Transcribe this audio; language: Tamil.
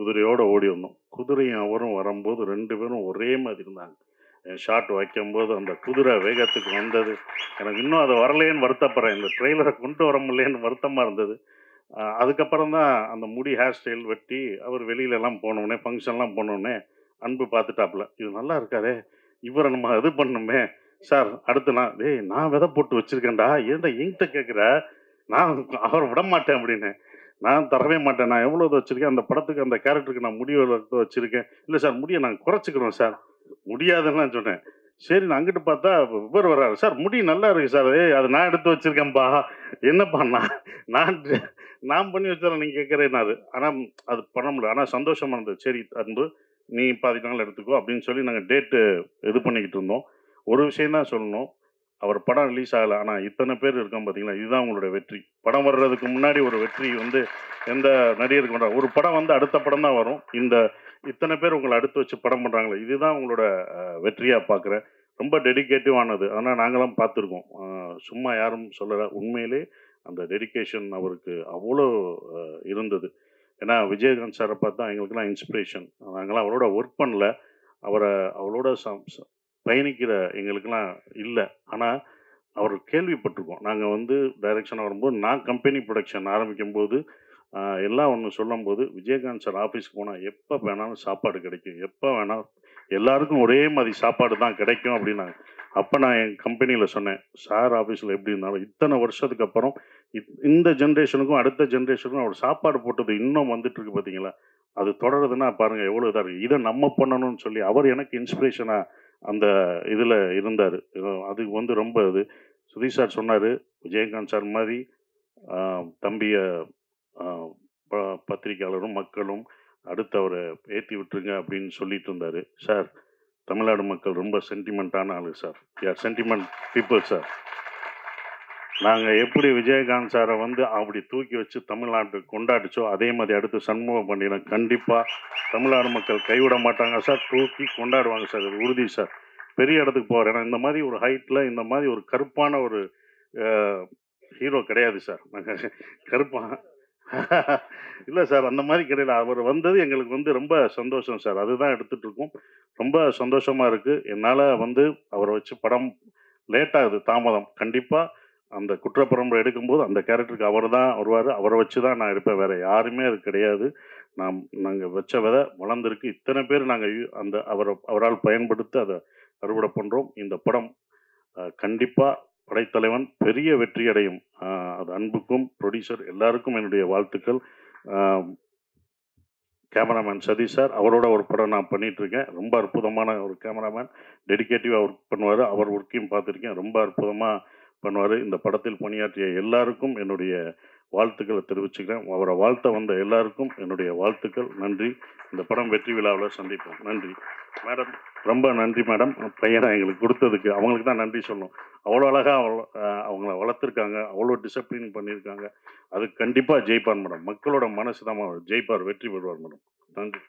குதிரையோடு ஓடி வந்தோம் குதிரையும் அவரும் வரும்போது ரெண்டு பேரும் ஒரே மாதிரி இருந்தாங்க. ஷாட் வைக்கும்போது அந்த குதிரை வேகத்துக்கு வந்தது. எனக்கு இன்னும் அது வரலேன்னு வருத்தப்படுறேன். இந்த ட்ரெய்லரை கொண்டு வர முடியலேன்னு வருத்தமாக இருந்தது. அதுக்கப்புறம் தான் அந்த முடி ஹேர் ஸ்டைல் வெட்டி அவர் வெளியிலலாம் போனோடனே ஃபங்க்ஷன்லாம் போனோடனே அன்பு பார்த்துட்டாப்புல. இது நல்லா இருக்காதே இவரை நம்ம இது பண்ணுமே சார் அடுத்து நான் டேய் நான் விதை போட்டு வச்சிருக்கேன்டா. ஏன்டா என்கிட்ட கேட்குற நான் அவரை விட மாட்டேன் அப்படின்னு. நான் தரவே மாட்டேன். நான் எவ்வளோ வச்சுருக்கேன்? அந்த படத்துக்கு அந்த கேரக்டருக்கு நான் முடிவு வளர்த்து வச்சுருக்கேன். இல்லை சார் முடியை நான் குறைச்சிக்கிறோம் சார். முடியாதுன்னு நான் சொன்னேன். சரி நான் அங்கிட்டு பார்த்தா இவர் வர்றாரு. சார் முடி நல்லா இருக்கு சார். ஏய் அது நான் எடுத்து வச்சிருக்கேன்ப்பா என்னப்பா நான் நான் நான் பண்ணி வச்சிடறேன் நீங்கள் கேட்குறேன்னாரு ஆனால் அது பண்ண முடியல. ஆனால் சந்தோஷமா இருந்தது. சரி அன்பு நீ பாதி நாள் எடுத்துக்கோ அப்படின்னு சொல்லி நாங்கள் டேட்டு இது பண்ணிக்கிட்டு இருந்தோம். ஒரு விஷயம் தான் சொல்லணும். அவர் படம் ரிலீஸ் ஆகலை. ஆனால் இத்தனை பேர் இருக்கோம் பார்த்தீங்களா இதுதான் உங்களோட வெற்றி. படம் வர்றதுக்கு முன்னாடி ஒரு வெற்றி வந்து எந்த நடிகருக்கு பண்ணுறாங்க ஒரு படம் வந்து அடுத்த படம் தான் வரும். இந்த இத்தனை பேர் உங்களை அடுத்து வச்சு படம் பண்ணுறாங்களே இதுதான் உங்களோட வெற்றியாக பார்க்குறேன் ரொம்ப டெடிக்கேட்டிவானது ஆனால் நாங்களாம் பார்த்துருக்கோம் சும்மா யாரும் சொல்லலை. உண்மையிலே அந்த டெடிகேஷன் அவருக்கு அவ்வளோ இருந்தது. ஏன்னா விஜயகாந்த் சாரை பார்த்தா எங்களுக்கெல்லாம் இன்ஸ்பிரேஷன் நாங்களாம் அவரோட ஒர்க் பண்ணல. அவரை அவளோட சம் பயணிக்கிற எங்களுக்கெல்லாம் இல்லை. ஆனால் அவர் கேள்விப்பட்டிருக்கோம். நாங்கள் வந்து டைரக்ஷன் வரும்போது நான் கம்பெனி ப்ரொடக்ஷன் ஆரம்பிக்கும் போது எல்லாம் ஒன்று சொல்லும் போது விஜயகாந்த் சார் ஆஃபீஸ்க்கு போனால் எப்போ வேணாலும் சாப்பாடு கிடைக்கும். எப்போ வேணாலும் எல்லாருக்கும் ஒரே மாதிரி சாப்பாடு தான் கிடைக்கும் அப்படின்னாங்க. அப்போ நான் என் கம்பெனியில் சொன்னேன் சார் ஆஃபீஸில் எப்படி இருந்தாலும் இத்தனை வருஷத்துக்கு அப்புறம் இத்- இந்த ஜென்ரேஷனுக்கும் அடுத்த ஜென்ரேஷனுக்கும் அவர் சாப்பாடு போட்டது இன்னும் வந்துட்டு இருக்கு பார்த்தீங்களா அது தொடருதுன்னா பாருங்கள் எவ்வளோ இதாக இருக்குது இதை நம்ம பண்ணணும்னு சொல்லி அவர் எனக்கு இன்ஸ்பிரேஷனாக அந்த இதில் இருந்தார். அது வந்து ரொம்ப இது. சுதீஷ் சார் சொன்னார் விஜயகாந்த் சார் மாதிரி தம்பியை தம்பிய ப- பத்திரிக்கையாளரும் மக்களும் அடுத்து அவரை ஏற்றி விட்டுருங்க அப்படின்னு சொல்லிட்டு இருந்தார். சார் தமிழ்நாடு மக்கள் ரொம்ப சென்டிமெண்ட்டான ஆளு சார். யார் சென்டிமெண்ட் பீப்புள் சார். நாங்கள் எப்படி விஜயகாந்த் சாரை வந்து அப்படி தூக்கி வச்சு தமிழ்நாட்டுக்கு கொண்டாடிச்சோ அதே மாதிரி அடுத்து சண்முகம் பண்ணிடும் கண்டிப்பாக தமிழ்நாடு மக்கள் கைவிட மாட்டாங்க சார். தூக்கி கொண்டாடுவாங்க சார். இது உறுதி சார். பெரிய இடத்துக்கு போவார் ஏன்னா இந்த மாதிரி ஒரு ஹைட்டில் இந்த மாதிரி ஒரு கருப்பான ஒரு ஹீரோ கிடையாது சார். நாங்கள் கருப்பா இல்லை சார் அந்த மாதிரி கிடையாது அவர் வந்தது எங்களுக்கு வந்து ரொம்ப சந்தோஷம் சார். அதுதான் எடுத்துட்டு இருக்கோம். ரொம்ப சந்தோஷமாக இருக்குது என்னால் வந்து அவரை வச்சு படம் லேட்டாகுது தாமதம். கண்டிப்பாக அந்த குற்றப்பரம்பரை எடுக்கும்போது அந்த கேரக்டருக்கு அவர் தான் வருவார். அவரை வச்சு தான் நான் இருப்பேன். வேறு யாருமே அது கிடையாது. நாம் நாங்கள் வச்ச விதை வளர்ந்துருக்கு. இத்தனை பேர் நாங்கள் அந்த அவரை அவரால் பயன்படுத்தி அதை அறுவடை பண்ணுறோம் இந்த படம் கண்டிப்பாக படைத்தலைவன் பெரிய வெற்றி அடையும். அது அன்புக்கும் ப்ரொடியூசர் எல்லாருக்கும் என்னுடைய வாழ்த்துக்கள். கேமராமேன் சதீஷ் சார் அவரோட ஒரு படம் நான் பண்ணிகிட்ருக்கேன் ரொம்ப அற்புதமான ஒரு கேமராமேன் டெடிக்கேட்டிவாக ஒர்க் பண்ணுவார். அவர் ஒர்க்கையும் பார்த்துருக்கேன். ரொம்ப அற்புதமாக பண்ணுவார். இந்த படத்தில் பணியாற்றிய எல்லாருக்கும் என்னுடைய வாழ்த்துக்களை தெரிவிச்சுக்கிறேன். அவரை வாழ்த்த வந்த எல்லாருக்கும் என்னுடைய வாழ்த்துக்கள். நன்றி. இந்த படம் வெற்றி விழாவில் சந்திப்போம். நன்றி. மேடம் ரொம்ப நன்றி மேடம். பையனை எங்களுக்கு கொடுத்ததுக்கு அவங்களுக்கு தான் நன்றி சொல்லணும். அவ்வளோ அழகாக அவ்வளோ அவங்கள வளர்த்துருக்காங்க. அவ்வளோ டிசிப்ளின் பண்ணியிருக்காங்க. அது கண்டிப்பாக ஜெயிப்பார் மேடம். மக்களோட மனசு தான் ஜெயிப்பார் வெற்றி பெறுவார் மேடம். நன்றி.